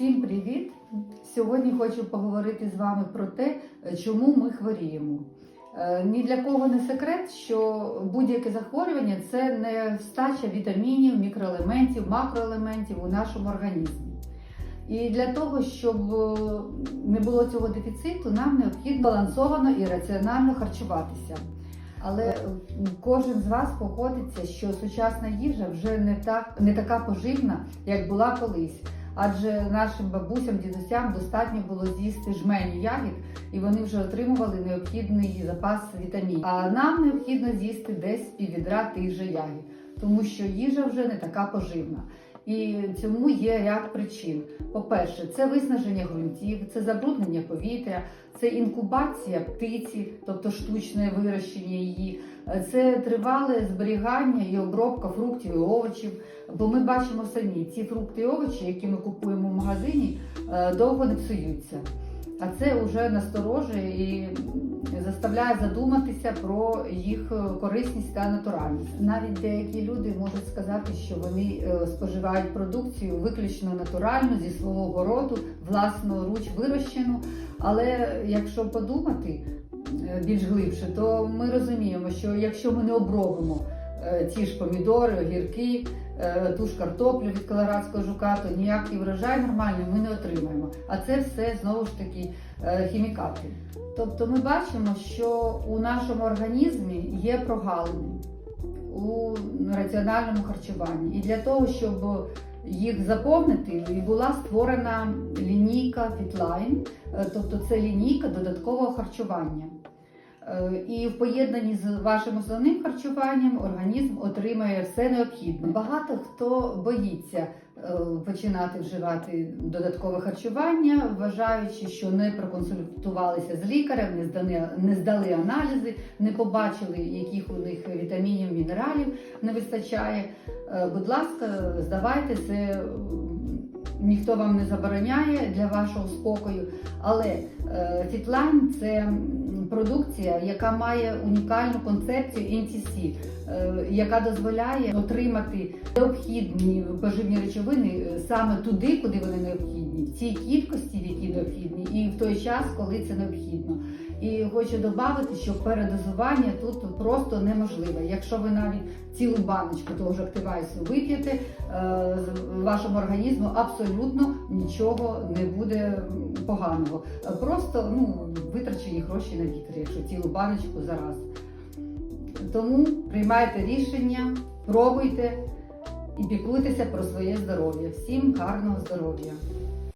Всім привіт! Сьогодні хочу поговорити з вами про те, чому ми хворіємо. Е, Ні для кого не секрет, що будь-яке захворювання це нестача вітамінів, мікроелементів, макроелементів у нашому організмі. І для того, щоб е, не було цього дефіциту, нам необхідно балансовано і раціонально харчуватися. Але кожен з вас погодиться, що сучасна їжа вже не так не така поживна, як була колись. Адже нашим бабусям, дідусям достатньо було з'їсти жмені ягід, і вони вже отримували необхідний запас вітамінів. А нам необхідно з'їсти десь піввідра тих же ягід, тому що їжа вже не така поживна. І цьому є ряд причин. По-перше, це виснаження ґрунтів, це забруднення повітря, це інкубація птиці, тобто штучне вирощення її, це тривале зберігання і обробка фруктів і овочів. Бо ми бачимо самі ці фрукти і овочі, які ми купуємо в магазині, е, довго не псуються. А це вже насторожує і заставляє задуматися про їх корисність та натуральність. Навіть деякі люди можуть сказати, що вони е, споживають продукцію виключно натуральну зі свого городу, власноруч вирощену. Але якщо подумати е, більш глибше, то ми розуміємо, що якщо ми не обробимо ті ж помідори, огірки, е, ту ж картоплю від колорадського жука, то ніякий врожай нормальний ми не отримаємо. А це все знову ж таки е, хімікати. Тобто ми бачимо, що у нашому організмі є прогалини у раціональному харчуванні. І для того, щоб їх заповнити, була створена лінійка Fitline, е, тобто це лінійка додаткового харчування. Е, І в поєднанні з вашим основним харчуванням організм отримає все необхідне. Багато хто боїться е, починати вживати додаткове харчування, вважаючи, що не проконсультувалися з лікарем, не здали, не здали аналізи, не побачили, яких у них вітамінів, мінералів не вистачає. Е, Будь ласка, здавайте це. Ніхто вам не забороняє для вашого спокою, але Фітлайн це продукція, яка має унікальну концепцію NTC, е, яка дозволяє отримати необхідні поживні речовини е, саме туди, куди вони необхідні, в цій кількості, в якій необхідні, і в той час, коли це необхідно. І хочу додати, що передозування тут просто неможливе. Якщо ви навіть цілу баночку того ж активайсу вип'єте, е, вашому організму абсолютно нічого не буде поганого. Просто ну, витрачені гроші на вітер, якщо цілу баночку зараз. Тому приймайте рішення, пробуйте і піклуйтеся про своє здоров'я. Всім гарного здоров'я!